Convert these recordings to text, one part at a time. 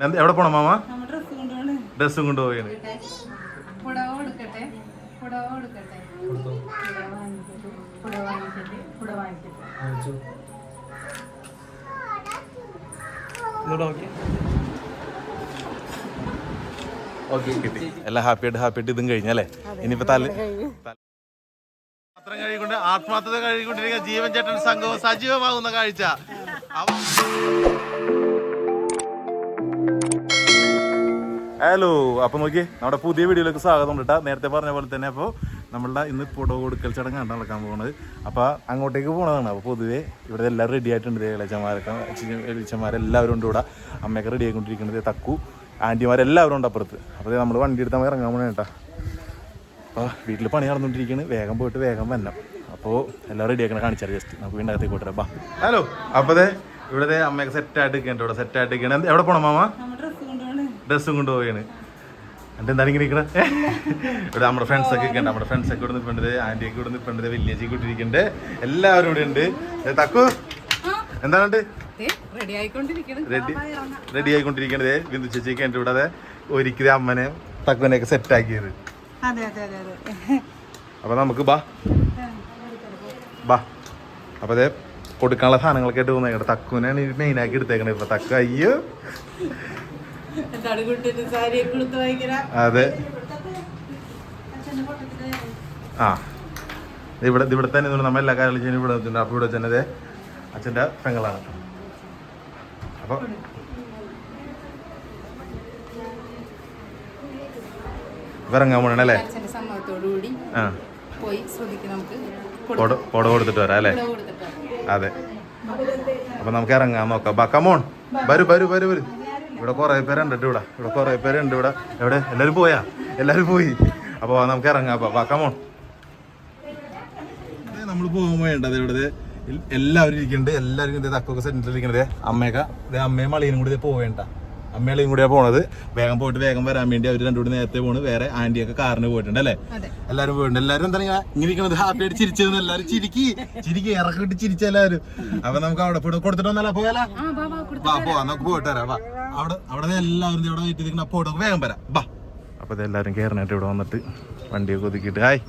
എന്ത്- എവിടെ പോണം മാമ? ഡ്രസ്സും കിട്ടി. എല്ലാം ഹാപ്പി ആയിട്ട് ഹാപ്പി ആയിട്ട് ഇതും കഴിഞ്ഞല്ലേ ഇനിയിപ്പോ തല മാത്രം കഴിക്കൊണ്ട് ആത്മാർത്ഥത കഴിക്കൊണ്ടിരിക്കുന്ന ജീവൻ ചേട്ടൻ സംഘവും സജീവമാകുന്ന കാഴ്ച. ഹലോ അപ്പൊ നോക്കി നമ്മുടെ പുതിയ വീഡിയോയിലേക്ക് സ്വാഗതം കേട്ടാ. നേരത്തെ പറഞ്ഞ പോലെ തന്നെ അപ്പോൾ നമ്മളുടെ ഇന്ന് പുടവ കൊടുക്കൽ ചടങ്ങാണ് നടക്കാൻ പോകുന്നത് അപ്പോൾ അങ്ങോട്ടേക്ക് പോണതാണ്. അപ്പോൾ പൊതുവേ ഇവിടെ എല്ലാവരും റെഡി ആയിട്ടുണ്ട് ഇളച്ചന്മാരൊക്കെ ഇളച്ചന്മാരെല്ലാവരും ഉണ്ട് ഇവിടെ. അമ്മയൊക്കെ റെഡി ആയിക്കൊണ്ടിരിക്കുന്നത് തക്കു ആന്റിമാരെല്ലാവരും ഉണ്ട് അപ്പുറത്ത്. അപ്പോൾ നമ്മൾ വണ്ടി എടുത്താൽ ഇറങ്ങാൻ പോണേ കേട്ടാ അപ്പോൾ വീട്ടിൽ പണി നടന്നുകൊണ്ടിരിക്കുകയാണ് വേഗം പോയിട്ട് വേഗം വരണം. അപ്പോൾ എല്ലാം റെഡി ആക്കണം കാണിച്ചാൽ ജസ്റ്റ് നമുക്ക് വീണ്ടും അകത്തേക്ക് പോട്ടെ ബാ. ഹലോ അപ്പോൾ ഇവിടെ അമ്മയൊക്കെ സെറ്റായിട്ട് നിൽക്കണ്ട ഇവിടെ. സെറ്റായിട്ട് നിൽക്കണം എവിടെ പോണം മാമ? ഡ്രസ്സും കൊണ്ടുപോവുകയാണ്. എന്റെ എന്താണ് ഇങ്ങനെ നിൽക്കണേ ഇവിടെ നമ്മുടെ ഫ്രണ്ട്സ് ഒക്കെ ഉണ്ട് നമ്മുടെ ഫ്രണ്ട്സ് ഒക്കെ ഇവിടെ നിൽപ്പുണ്ട് ആന്റിയൊക്കെ ഇവിടെ നിൽപ്പുണ്ട് വില്ലേജ് കൂട്ടിരിക്കുന്നുണ്ട് എല്ലാവരും ഇവിടെ ഉണ്ട്. തക്കു എന്താണ്ട് റെഡി റെഡി ആയിക്കൊണ്ടിരിക്കണതേ ബിന്ദു ചേച്ചിയൊക്കെ എന്റെ ഇവിടെ. അതെ ഒരിക്കലും അമ്മനെ തക്കുവിനെയൊക്കെ സെറ്റാക്കിയത് അപ്പോൾ നമുക്ക് ബാ. ബാ. അപ്പൊ അതെ കൊടുക്കാനുള്ള സാധനങ്ങളൊക്കെ ആയിട്ട് പോകുന്ന. തക്കുവിനാണ് മെയിനാക്കി എടുത്തേക്കണേ. ഇപ്പൊ തക്കു അയ്യോ. അതെ. ആ. ഇവിടെ ഇവിടെ തന്നെ നമ്മൾ എല്ലാ കാര്യങ്ങളും ചെയ്യുന്നത് ഇവിടെ വെച്ചിട്ടുണ്ട് അപ്പോൾ ഇവിടെ വെച്ചത് അച്ഛന്റെ പെങ്ങളാണ്. അപ്പോൾ ഇറങ്ങാൻ പോണല്ലേ ആ. കൊട കൊട കൊടുത്തിട്ട് വരാം അല്ലേ? അതെ. അപ്പൊ നമുക്ക് ഇറങ്ങാൻ നോക്കാം. ബാ കമോൺ വരൂ വരൂ വരൂ വരൂ. ഇവിടെ കുറേ പേരുണ്ട് ഇവിടെ. ഇവിടെ കുറേ പേരുണ്ട് ഇവിടെ. എവിടെ? എല്ലാവരും പോയാ? എല്ലാവരും പോയി. അപ്പോൾ നമുക്ക് ഇറങ്ങാം. അപ്പോൾ ബാ കമോൺ നമ്മൾ പോകാൻ വേണ്ടത് ഇവിടെ എല്ലാവരും ഇരിക്കുന്നുണ്ട് എല്ലാവരും ഇതേ തക്കൊക്കെ സെന്ററിൽ ഇരിക്കണത് അമ്മയൊക്കെ ഇത് അമ്മയും മളിയനും കൂടി പോവേണ്ട. അമ്മയും കൂടിയാ പോണത്. വേഗം പോയിട്ട് വേഗം വരാൻ വേണ്ടി അവർ രണ്ടുകൂടി നേരത്തെ പോണ്. വേറെ ആന്റിയൊക്കെ കാറിന് പോയിട്ടുണ്ട് അല്ലേ? അതെ. എല്ലാരും പോയിട്ടുണ്ട്. എല്ലാരും എന്താ ഇങ്ങനെ ഇരിക്കണത്? ഹാപ്പി ആയിട്ട് ചിരിച്ചത് എല്ലാരും ചിരിക്കി. ചിരിക്കി ഇറക്കിട്ട് ചിരിച്ച എല്ലാവരും അപ്പൊ നമുക്ക് അവിടെ പോയിട്ട് കൊടുത്തിട്ട് വന്നാലോ? പോയാലോ? വാ പോവാ. നമുക്ക് പോയിട്ട് വരാം. വാ. അവിടെ അവിടെ എല്ലാവരും അപ്പോൾ നമുക്ക് വേഗം വരാം. വാ അപ്പൊ ഇത് എല്ലാവരും കയറാനായിട്ട് ഇവിടെ വന്നിട്ട്. വണ്ടിയൊക്കെ ഒതുക്കിയിട്ട്. ഹായ്.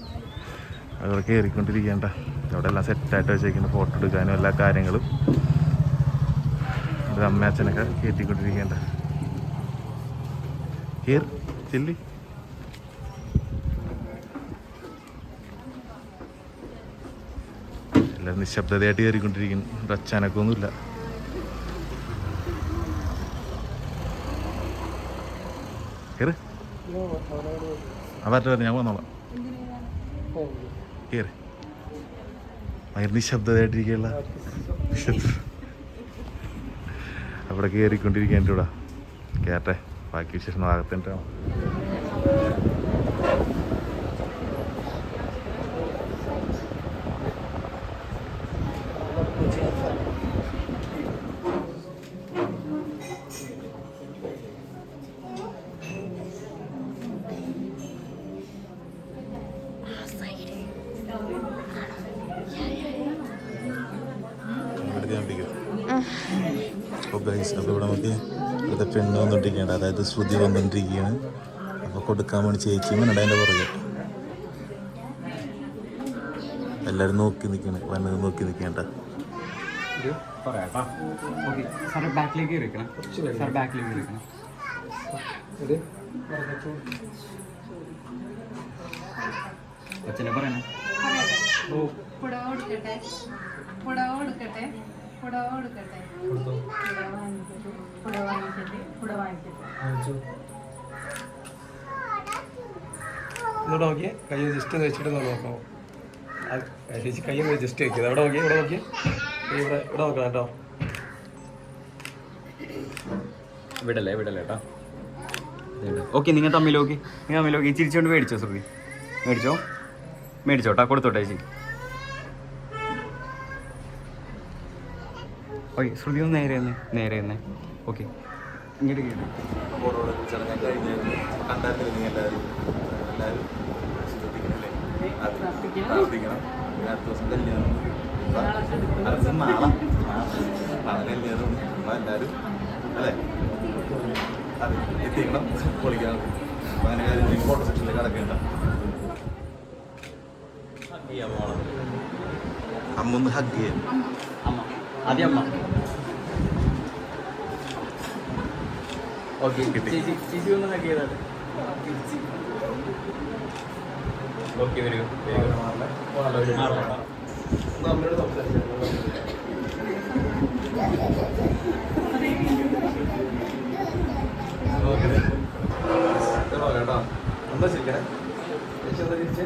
അവിടെ കേറിക്കൊണ്ടിരിക്കണ്ട. അവിടെ എല്ലാം സെറ്റായിട്ട് വെച്ചേക്കുന്നു. ഫോട്ടോ എടുക്കാനും എല്ലാ കാര്യങ്ങളും. ഇവിടെ അമ്മ അച്ഛനൊക്കെ കയറ്റിക്കൊണ്ടിരിക്കേണ്ട കയറി ചെല്ലി. എല്ലാവരും നിശബ്ദതയായിട്ട് കയറിക്കൊണ്ടിരിക്കുന്നു ഇവിടെ അച്ചാനക്കൊന്നുമില്ല കയറി പറഞ്ഞ ഞാൻ വന്നോളാം. കയറി അവിടെ കയറിക്കൊണ്ടിരിക്കാൻ കേട്ടെ കയറട്ടെ ബാക്കി വിശേഷം ഭാഗത്തിന്റെ നോക്കി ഇവിടുത്തെ പെണ്ണ് വന്നുകൊണ്ടിരിക്കുകയാണ് അതായത് ശ്രുതി വന്നുകൊണ്ടിരിക്കുകയാണ് അപ്പോൾ കൊടുക്കാൻ വേണ്ടി ചേച്ചിയും വേണ്ട അതിന്റെ പുറകെ. എല്ലാവരും നോക്കി നിൽക്കണം. വന്നത് നോക്കി നിൽക്കേണ്ട ഒരു പറയാട്ടാ ഓക്കെ. സാറ് ബാക്കിലേക്ക് ഇരിക്കണം സാർ ബാക്കിലേക്ക് ഇരിക്കണം അച്ഛനെ പറയണേ. ഓ പുടവ കൊടുക്കട്ടെ. പുടവ കൊടുക്കട്ടെ. പുടവ കൊടുക്കട്ടെ? പുടവ വാങ്ങിക്കട്ടെ. പുടവ വാങ്ങിക്കട്ടെ. പുടവ നോക്കിയേ. കൈ ജസ്റ്റ് വെച്ചിട്ട് നോക്കാമോ ചേച്ചി കൈ ജസ്റ്റ് വെക്കുക ഇവിടെ നോക്കിയേ ഇവിടെ നോക്കിയേ. ഇവിടെ ഇവിടെ നോക്കണം കേട്ടോ. വിടല്ലേ വിടല്ലേ കേട്ടോ. ഓക്കെ നിങ്ങൾ തമ്മിൽ നോക്കി. നിങ്ങൾ തമ്മിൽ നോക്കി. ചിരിച്ചോണ്ട് മേടിച്ചോ ശ്രുതി? മേടിച്ചോ? മേടിച്ചോട്ടാ കൊടുത്തോട്ടെ ചേച്ചി. ഓക്കെ ശ്രുതി ഒന്ന് നേരെ തന്നെ നേരെ തന്നെ ഓക്കെ. ഇങ്ങോട്ട് കേട്ടോ ഒന്ന് ഹഗ് ചെയ്യാം. ആദ്യം അമ്മ. ഓക്കെ. ചേച്ചി ചേച്ചി ഒന്ന് ചെയ്താട്ടെ ഓക്കെ വരൂ. നമ്മളോട് സംസാരിക്കാം കേട്ടോ. എന്താ ശരിക്കണേ? ചേച്ചി എന്താ തിരിച്ചേ?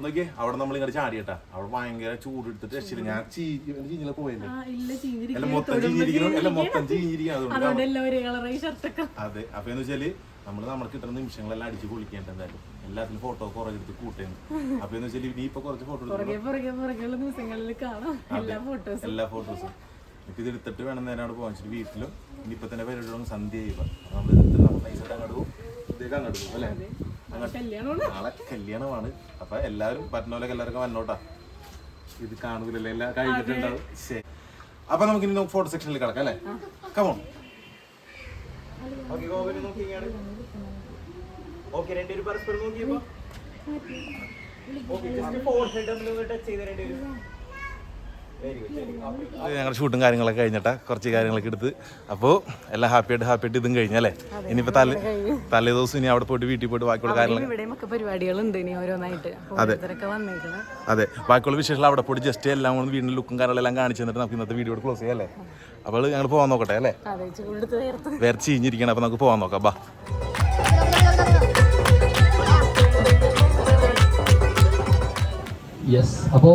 അപ്പൊ നോക്കിയേ അവിടെ നമ്മൾ ഇങ്ങനെ ചാടിയട്ടാ. അവിടെ ഭയങ്കര ചൂട് എടുത്തിട്ട് രക്ഷില്ല ഞാൻ ചീഞ്ഞില പോയല്ലേ? അല്ല മൊത്തം ചീഞ്ഞിരിക്കണം അല്ല മൊത്തം ചീഞ്ഞിരിക്കണം അതെ അപ്പൊ എന്ന് വെച്ചാൽ നമ്മൾ നമ്മൾ കിട്ടുന്ന നിമിഷങ്ങളെല്ലാം അടിച്ച് പൊളിക്കേണ്ട എന്തായാലും. എല്ലാത്തിലും ഫോട്ടോ കുറേ എടുത്ത് കൂട്ടേന്ന്. അപ്പൊ എന്ന് വെച്ചാൽ ഇനി ഇപ്പൊ കുറച്ച് ഫോട്ടോ എല്ലാ ഫോട്ടോസും എനിക്ക് ഇത് എടുത്തിട്ട് വേണം നേരെ അവിടെ പോകാൻ വെച്ചിട്ട് വീട്ടിലും. ഇനിയിപ്പോ തന്നെ പരിപാടി തുടങ്ങും സന്ധ്യ ചെയ്യുക നമ്മൾ ഇട്ട് അങ്ങോട്ട് പോകും ഇതേക്ക് അങ്ങോട്ട് പോകും അല്ലേ? നാളെ കല്യാണമാണ്. അപ്പൊ എല്ലാവരും പറ്റുന്ന പോലെ എല്ലാവർക്കും വന്നോട്ടാ. ഇത് കാണൂലല്ലേ? എല്ലാം കഴിഞ്ഞിട്ടുണ്ടാവും. ശരി. അപ്പൊ നമുക്ക് ഇനി ഫോട്ടോ സെക്ഷനിൽ കിടക്കാം അല്ലേ? കമോൺ ഓക്കെ രണ്ടുപേരും പരസ്പരം നോക്കിയപ്പോ. ഓക്കെ ജസ്റ്റ് ഫോർ ഹെഡ് തമ്മിൽ ടച്ച് ചെയ്ത് രണ്ടുപേരും? ഞങ്ങളുടെ ഷൂട്ടും കാര്യങ്ങളൊക്കെ കഴിഞ്ഞിട്ടാ. കുറച്ച് കാര്യങ്ങളൊക്കെ എടുത്ത്. അപ്പോൾ എല്ലാം ഹാപ്പി ആയിട്ട് ഹാപ്പി ആയിട്ട് ഇതും കഴിഞ്ഞല്ലേ ഇനിയിപ്പോൾ തലേ തലേ ദിവസം ഇനി അവിടെ പോയിട്ട് വീട്ടിൽ പോയിട്ട് ബാക്കിയുള്ള കാര്യങ്ങൾ പരിപാടികളുണ്ട് ഇനി ഓരോന്നായിട്ട്. അതെ. അതെ. ബാക്കിയുള്ള വിശേഷങ്ങൾ അവിടെ പോയിട്ട് ജസ്റ്റ് എല്ലാം കൂടി വീടിന്റെ ലുക്കും കാര്യങ്ങളെല്ലാം കാണിച്ചു തന്നിട്ട് നമുക്ക് ഇന്നത്തെ വീഡിയോ ക്ലോസ് ചെയ്യാം അല്ലേ? അപ്പോൾ ഞങ്ങൾ പോകാൻ നോക്കട്ടെ അല്ലേ? വേറെ ചീഞ്ഞിരിക്കണം അപ്പോൾ നമുക്ക് പോകാൻ നോക്കാം. ബാ. യെസ് അപ്പോ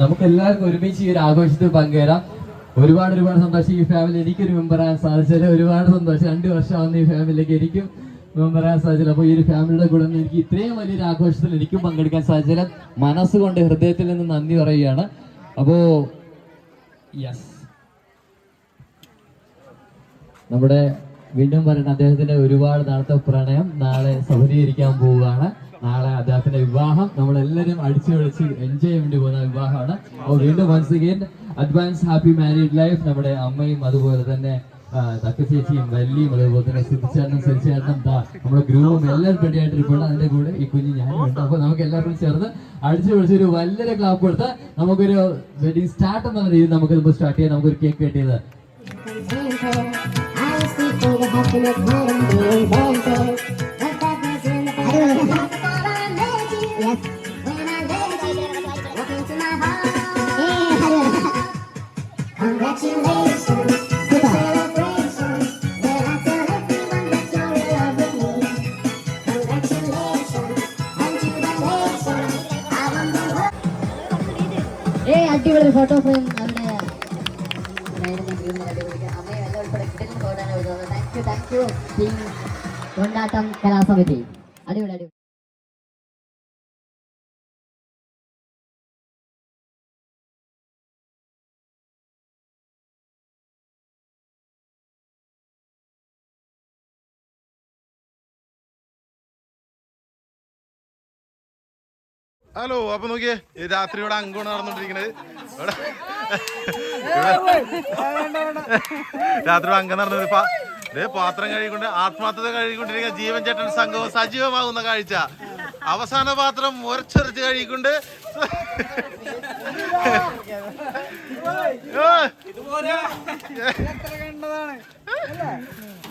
നമുക്ക് എല്ലാവർക്കും ഒരുമിച്ച് ഈ ഒരു ആഘോഷത്തിൽ പങ്കുവരാം ഒരുപാട് ഒരുപാട് സന്തോഷം ഈ ഫാമിലി എനിക്കൊരു മെമ്പർ ആകാൻ സാധിച്ചത് ഒരുപാട് സന്തോഷം. രണ്ട് വർഷമാവുന്ന ഈ ഫാമിലിയിലേക്ക് എനിക്കും മെമ്പർ ആകാൻ സാധിച്ചത് അപ്പോൾ ഈ ഒരു ഫാമിലിയുടെ കൂടെ എനിക്ക് ഇത്രയും വലിയൊരു ആഘോഷത്തിൽ എനിക്കും പങ്കെടുക്കാൻ സാധിച്ചത് മനസ്സുകൊണ്ട് ഹൃദയത്തിൽ നിന്ന് നന്ദി പറയുകയാണ്. അപ്പോൾ യെസ് നമ്മുടെ വീണ്ടും പറയുന്ന അദ്ദേഹത്തിന്റെ ഒരുപാട് നാളത്തെ പ്രണയം നാളെ സൗദീകരിക്കാൻ പോവുകയാണ്. നാളെ അദ്ദേഹത്തിന്റെ വിവാഹം നമ്മളെല്ലാവരും അടിച്ചു വിളിച്ച് എൻജോയ് വേണ്ടി പോകുന്ന വിവാഹമാണ് അപ്പോൾ വീണ്ടും once again advance happy married life നമ്മുടെ അമ്മയും അതുപോലെ തന്നെ തക്ക ചേച്ചിയും വല്ലിയും അതുപോലെ തന്നെ സിദ്ധിച്ചേട്ടനും സിദ്ധിച്ചേട്ടനും നമ്മുടെ ഗ്രൂപ്പും എല്ലാവരും റെഡി ആയിട്ടിരിപ്പുണ്ട് അതിന്റെ കൂടെ ഈ കുഞ്ഞ് ഞാനും ഉണ്ട് അപ്പൊ നമുക്ക് എല്ലാവരും ചേർന്ന് അടിച്ചു വിളിച്ച് ഒരു വലിയൊരു ക്ലാപ്പ് കൊടുത്ത് നമുക്കൊരു വെഡിങ് സ്റ്റാർട്ട് എന്ന രീതിയിൽ നമുക്ക് സ്റ്റാർട്ട് ചെയ്യാം നമുക്കൊരു cake. Yes. When I meditate, walk അടിപൊളി ഫോട്ടോ ഫ്രെയിം അവിടെ അമ്മയും എല്ലാം ഉൾപ്പെടെ കിട്ടുന്ന photo thank you thank you team Kondattam Kalasamithi. അടിപൊളി അടിപൊളി. ഹലോ അപ്പൊ നോക്കിയേ രാത്രി ഇവിടെ അങ്കമാണ് നടന്നോണ്ടിരിക്കണത് രാത്രി അങ്ക നടന്നത് ഇപ്പൊ പാത്രം കഴുകിക്കൊണ്ട് ആത്മാർത്ഥത കഴുകിക്കൊണ്ടിരിക്കുന്ന ജീവൻ ചേട്ടൻ സംഘവും സജീവമാകുന്ന കാഴ്ച. അവസാന പാത്രം മുരച്ചൊരച്ച് കഴുകിക്കൊണ്ട്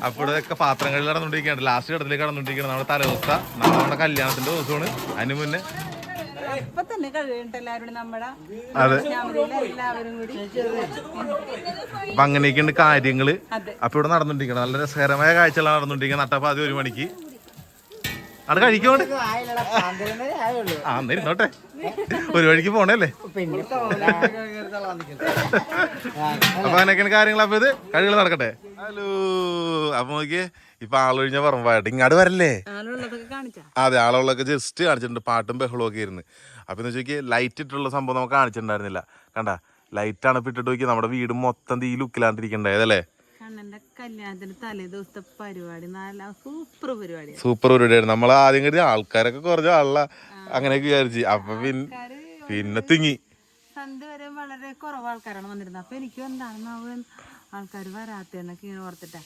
അപ്പോഴൊക്കെ പാത്രങ്ങളിൽ കടന്നുകൊണ്ടിരിക്കുകയാണ് ലാസ്റ്റ് കിടത്തിലേക്ക് കടന്നുകൊണ്ടിരിക്കുകയാണ് നമ്മുടെ തലേ ദിവസം നമ്മുടെ കല്യാണത്തിന്റെ ദിവസമാണ്. അതിന് മുന്നേ ഇപ്പൊ തന്നെ കഴിയണ്ട എല്ലാവരും നമ്മുടെ എല്ലാവരും കൂടി. അപ്പൊ അങ്ങനെയൊക്കെയുണ്ട് കാര്യങ്ങൾ. അപ്പൊ ഇവിടെ നടന്നുകൊണ്ടിരിക്കണം. നല്ല രസകരമായ കാഴ്ചകളാണ് നടന്നുകൊണ്ടിരിക്കുന്നത്. നട്ടപ്പാതി ഒരു മണിക്ക്. അവിടെ കഴിക്കോണ്ട്. ആ എന്നാ ഇരുന്നോട്ടെ. ഒരു വഴിക്ക് പോണല്ലേ അപ്പൊ അങ്ങനെയൊക്കെയാണ് കാര്യങ്ങൾ. അപ്പൊ ഇത് കഴികൾ നടക്കട്ടെ? ഹലോ. അപ്പൊ നോക്കിയേ ഇപ്പൊ ആളൊഴിഞ്ഞ പറമ്പായിട്ട് ഇങ്ങോട്ട് വരല്ലേ? അതെ ആളുകളൊക്കെ ജസ്റ്റ് കാണിച്ചിട്ടുണ്ട്. പാട്ടും ബഹളവും ഒക്കെ ഇരുന്ന് അപ്പൊ എന്ന് വെച്ചാൽ ലൈറ്റ് ഇട്ടുള്ള സംഭവം നമുക്ക് കാണിച്ചിട്ടുണ്ടായിരുന്നില്ല. കണ്ട ലൈറ്റ് ഇപ്പൊ ഇട്ടിട്ട് നോക്കി നമ്മുടെ വീട് മൊത്തം തീ ലുക്കിലാണ്ടിരിക്കണ്ടായതല്ലേ കണ്ണന്റെ കല്യാണത്തിന് തലേ ദിവസത്തെ പരിപാടി. നല്ല സൂപ്പർ പരിപാടി. സൂപ്പർ പരിപാടിയായിരുന്നു. നമ്മൾ ആദ്യം കരുതി ആൾക്കാരൊക്കെ കുറച്ച് ആള അങ്ങനെയൊക്കെ വിചാരിച്ചു. അപ്പൊ പിന്നെ പിന്നെ തിങ്ങി. സന്ധ്യ വരെ വളരെ കുറവ് ആൾക്കാരാണ് വന്നിരുന്നത്. അപ്പൊ എനിക്ക് എന്താണെന്നാവ് ആൾക്കാർ വരാത്തേന്നൊക്കെ ഇങ്ങനെ ഓർത്തിട്ടാ.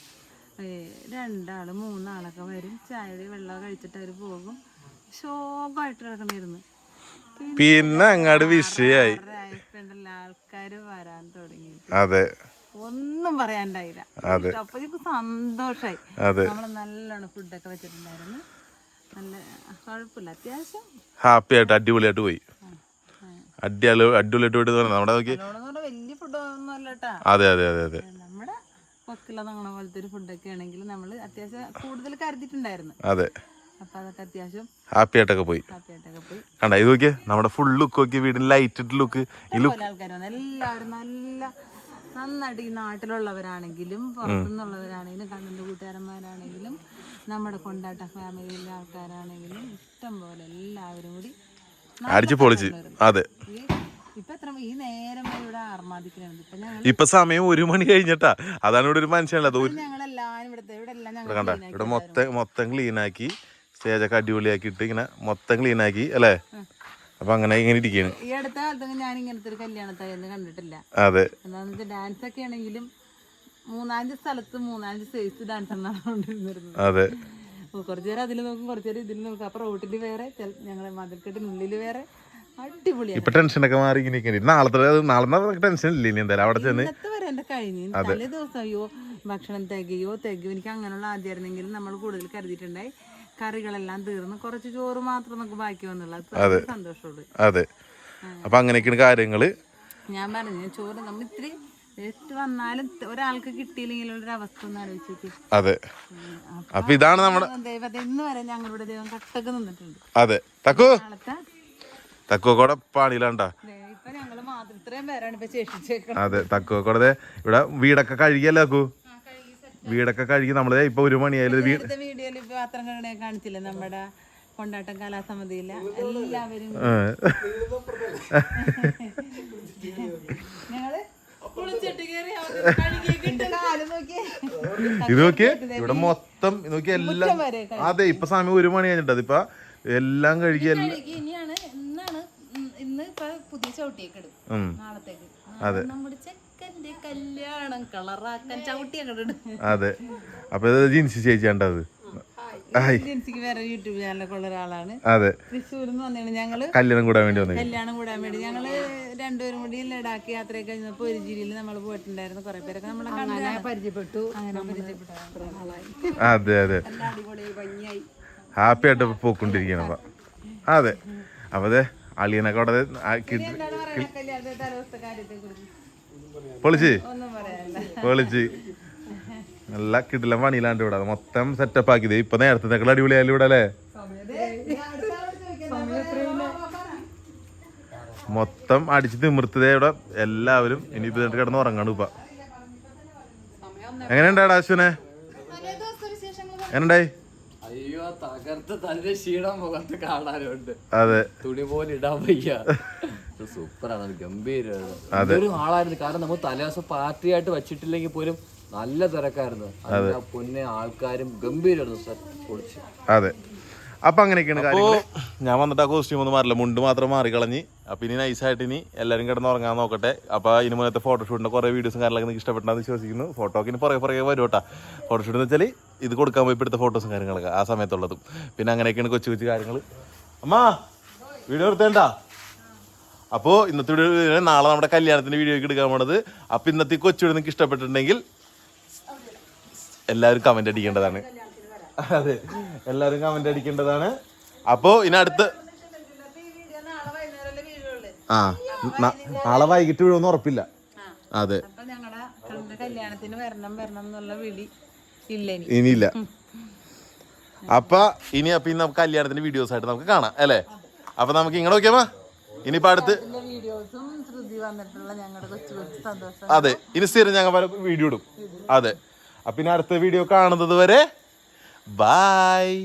രണ്ടാൾ മൂന്നാളൊക്കെ വരും. ചായയുടെ വെള്ളം കഴിച്ചിട്ട് അവർ പോകും. ശോകമായിട്ട് കിടക്കണിരുന്നു പിന്നെ അങ്ങോട്ട് വിഷയായി. ആൾക്കാര് വരാൻ തുടങ്ങി അതെ. ഒന്നും പറയാണ്ടായില്ല സന്തോഷായി. നമ്മൾ നല്ലോണം ഫുഡൊക്കെ വെച്ചിട്ടുണ്ടായിരുന്നു. നല്ല കുഴപ്പമില്ല അത്യാവശ്യം. ഹാപ്പി ആയിട്ട് അടിപൊളിയായിട്ട് പോയി. അടിപൊളി അടിപൊളിയായിട്ട് പോയിട്ട് നമ്മുടെ നോക്കി വലിയ കേട്ടാ അതെ അതെ അതെ അതെ. നമ്മുടെ പൊക്കില തങ്ങണ പോലത്തെ ഒരു ഫുഡൊക്കെ ആണെങ്കിൽ നമ്മൾ അത്യാവശ്യം കൂടുതൽ കരുതിയിട്ടുണ്ടായിരുന്നു. അതെ. അപ്പൊ അതൊക്കെ അത്യാവശ്യം ഹാപ്പി ആയിട്ടൊക്കെ പോയി. കണ്ട ഇത് നോക്കിയേ നമ്മുടെ ഫുൾ ലുക്ക് നോക്കി വീടിന് ലൈറ്റ് ലുക്ക് എല്ലാവരും നല്ല നന്നായിട്ട് ഈ നാട്ടിലുള്ളവരാണെങ്കിലും പുറത്തുനിന്നുള്ളവരാണെങ്കിലും കണ്ണന്റെ കൂട്ടുകാരന്മാരാണെങ്കിലും നമ്മുടെ കൊണ്ടാട്ട ഫാമിലിയിലെ ആൾക്കാരാണെങ്കിലും ഇഷ്ടം പോലെ എല്ലാവരും കൂടി അടിച്ചു പൊളിച്ച്. അതെ. ഇപ്പൊ സമയം ഒരു മണി കഴിഞ്ഞിട്ടാ. അതാണ് ഇവിടെ ഒരു ഇവിടുത്തെ ഇവിടെ കണ്ട മൊത്തം മൊത്തം ക്ലീൻ ആക്കി സ്റ്റേജൊക്കെ അടിപൊളിയാക്കിയിട്ട് ഇങ്ങനെ മൊത്തം ക്ലീൻ ആക്കി അല്ലേ? അപ്പൊ അങ്ങനെ ഇങ്ങനെ ഇരിക്കുകയാണ് ഈ അടുത്ത കാലത്തൊന്നും ഞാൻ ഇങ്ങനത്തെ ഒരു കല്യാണത്തായിരുന്നു കണ്ടിട്ടില്ല. അതെ. എന്താണെന്ന് വെച്ചാൽ ഡാൻസ് ഒക്കെ ആണെങ്കിലും മൂന്നാഞ്ച് സ്ഥലത്ത് മൂന്നാഞ്ച് സൈസ് ഡാൻസ് എന്നാണ് അതെ. കുറച്ചു നേരം അതിൽ നോക്കും കുറച്ചു നേരം ഇതിൽ നോക്കും. അപ്പൊ റോട്ടിൽ വേറെ ഞങ്ങളെ മതിൽക്കെട്ടിനുള്ളിൽ വേറെ അടിപൊളിയാണ്. ഇപ്പൊ ടെൻഷനൊക്കെ മാറി ഇങ്ങനെ ഇരിക്കണേ നാളത്തെ നാളെ ടെൻഷൻ ഇല്ല ഇനി എന്തായാലും അവിടെ ചെന്ന്. വരെ എന്റെ കഴിഞ്ഞു. തലേ ദിവസം അയ്യോ ഭക്ഷണം തികയോ തികയോ എനിക്ക് അങ്ങനെയുള്ള ആദ്യമായിരുന്നെങ്കിലും നമ്മൾ കൂടുതൽ കരുതിയിട്ടുണ്ടായി. കറികളെല്ലാം തീർന്ന് കുറച്ച് ചോറ് മാത്രം നമുക്ക് ബാക്കി വന്നുള്ളൂ. അത് സന്തോഷമുള്ളൂ. അതെ. അപ്പൊ അങ്ങനെയൊക്കെയാണ് കാര്യങ്ങൾ. ഞാൻ പറഞ്ഞു ചോറ് നമ്മൾ ഇത്തിരി വന്നാലും ഒരാൾക്ക് കിട്ടിയില്ലെങ്കിലുള്ള ഒരു അവസ്ഥ ഒന്ന് ആലോചിച്ച് അതെ. അപ്പൊ ഇതാണ് നമ്മുടെ ദൈവത്തെ ഇന്ന് വരെ ഞങ്ങളുടെ ദൈവം കട്ടക്ക് നിന്നിട്ടുണ്ട്. അതെ. തക്കു. തക്കുവക്കോടെ പാടിയിലാണ്ടാ ദേ, ഇപ്പൊ ഞങ്ങൾ മാത്രം ഇത്രയും പേരാണ് ഇപ്പൊ ശേഷിച്ചേക്കുന്നത് അതെ തക്കുവക്കോടെ ഇവിടെ വീടൊക്കെ കഴുകിയല്ലേ തക്കു? വീടൊക്കെ കഴുകി നമ്മൾ ദേ ഇപ്പൊ ഒരു മണിയായാലും വീട് വീഡിയോയിൽ ഇപ്പൊ പാത്രം കഴുകണേ കാണിച്ചില്ലേ? നമ്മുടെ കൊണ്ടാട്ടം കലാസമിതിയില്ല എല്ലാവരും. ഞങ്ങൾ. ഇത് നോക്കിയേ ഇവിടെ മൊത്തം നോക്കിയേ എല്ലാം അതെ ഇപ്പൊ സമയം ഒരു മണി കഴിഞ്ഞിട്ട് അതിപ്പ എല്ലാം കഴുകി എല്ലാം കല്യാണം കളറാക്കാൻ അതെ. അപ്പൊ ജീൻസ് ചേച്ചിയാണ്ടത് ജിൻസിക്ക് വേറെ യൂട്യൂബ് ചാനലൊക്കെ ഉള്ള ഒരാളാണ്. അതെ. തൃശ്ശൂരിൽ നിന്ന് ഞങ്ങൾ. കല്യാണം കൂടാൻ വേണ്ടി വന്നു കല്യാണം കൂടാൻ വേണ്ടി. ഞങ്ങൾ രണ്ടുപേരും കൂടി ലഡാക്ക് യാത്രയൊക്കെ കഴിഞ്ഞപ്പോ ഒരു ജില്ലയിൽ നമ്മൾ പോയിട്ടുണ്ടായിരുന്നു കുറെ പേരൊക്കെ. നമ്മളെ അങ്ങനെ പരിചയപ്പെട്ടു. അങ്ങനെ പരിചയപ്പെട്ടു. അതെ അതെ. ഹാപ്പി ആയിട്ട് പോയിക്കൊണ്ടിരിക്കണ അതെ. അപ്പൊ അതെ അളിയനൊക്കെ അവിടെ പൊളിച്ച്? പൊളിച്ച്. നല്ല കിടിലം പണിയിലാണ്ട് ഇവിടെ. മൊത്തം സെറ്റപ്പ് ആക്കിയത്. ഇപ്പൊ നേരത്തെ അടിപൊളിയായാലും ഇവിടെ അല്ലേ? മൊത്തം അടിച്ച് തിമിർത്തതേ ഇവിടെ. എല്ലാവരും ഇനി ഇപ്പൊ കിടന്ന് ഉറങ്ങാണ് ഇപ്പൊ എങ്ങനെയുണ്ടാടാ അശ്വനെ? എങ്ങനെയുണ്ടായി? തകർത്ത് തന്നെ ക്ഷീണം മുഖത്ത് കാണാനുണ്ട്. അതെ. തുണി പോലെ ഇടാൻ വയ്യ. സൂപ്പറാണ് ഗംഭീരമാണ് അതൊരു ആളായിരുന്നു. കാരണം നമ്മൾ തലേദിവസം പാർട്ടിയായിട്ട് വെച്ചിട്ടില്ലെങ്കിൽ പോലും നല്ല തിരക്കായിരുന്നു. അതിന്റെ പൊന്നെ ആൾക്കാരും ഗംഭീരമായിരുന്നു സർ പൊളിച്ച്. അതെ. അപ്പൊ അങ്ങനെയൊക്കെയാണ് കാര്യങ്ങൾ ഞാൻ വന്നിട്ട് ആ കോസ്റ്റ്യൂം ഒന്നും മാറില്ല. മുണ്ട് മാത്രം മാറിക്കളഞ്ഞ്. അപ്പൊ ഇനി നൈസായിട്ട് ഇനി എല്ലാവരും കിടന്ന് ഉറങ്ങാൻ നോക്കട്ടെ. അപ്പൊ ഇനി മുന്നത്തെ ഫോട്ടോഷൂട്ടിന്റെ കുറെ വീഡിയോസും കാര്യങ്ങളൊക്കെ നിങ്ങൾക്ക് ഇഷ്ടപ്പെട്ടെന്ന് വിശ്വസിക്കുന്നു. ഫോട്ടോ ഇനി പുറകെ പുറകെ വരും കേട്ടാ ഫോട്ടോഷൂട്ട് എന്ന് വെച്ചാൽ ഇത് കൊടുക്കാൻ പോയി എടുത്ത ഫോട്ടോസും കാര്യങ്ങളൊക്കെ ആ സമയത്തുള്ളതും. പിന്നെ അങ്ങനെയൊക്കെയാണ് കൊച്ചു കൊച്ചു കാര്യങ്ങൾ അമ്മാ വീഡിയോ എടുത്തേണ്ട അപ്പോൾ ഇന്നത്തെ വീഡിയോ നാളെ നമ്മുടെ കല്യാണത്തിന്റെ വീഡിയോ എടുക്കാൻ പോണത്. അപ്പോൾ ഇന്നത്തെ കൊച്ചു വീഡിയോ നിങ്ങൾക്ക് ഇഷ്ടപ്പെട്ടിട്ടുണ്ടെങ്കിൽ എല്ലാവരും കമന്റ് അടിക്കേണ്ടതാണ്. അതെ എല്ലാവരും കമന്റ് അടിക്കേണ്ടതാണ്. അപ്പോൾ ഇനി അടുത്ത് ആ നാളെ വൈകിട്ട് വീഴുമെന്ന് ഉറപ്പില്ല. അതെ. കല്യാണത്തിന് വരണം വരണം എന്നുള്ള വിളി. ഇനിയില്ല. അപ്പൊ ഇനി അപ്പൊ ഇനി നമുക്ക് കല്യാണത്തിന്റെ വീഡിയോസ് ആയിട്ട് നമുക്ക് കാണാം അല്ലേ? അപ്പൊ നമുക്ക് ഇങ്ങോട്ട് നോക്കിയാ ഇനിയിപ്പോ അടുത്ത് അതെ ഇനി സ്ഥിരം ഞങ്ങൾ വീഡിയോ ഇടും. അതെ. അപ്പൊ ഇനി അടുത്ത വീഡിയോ കാണുന്നത് വരെ ബായ്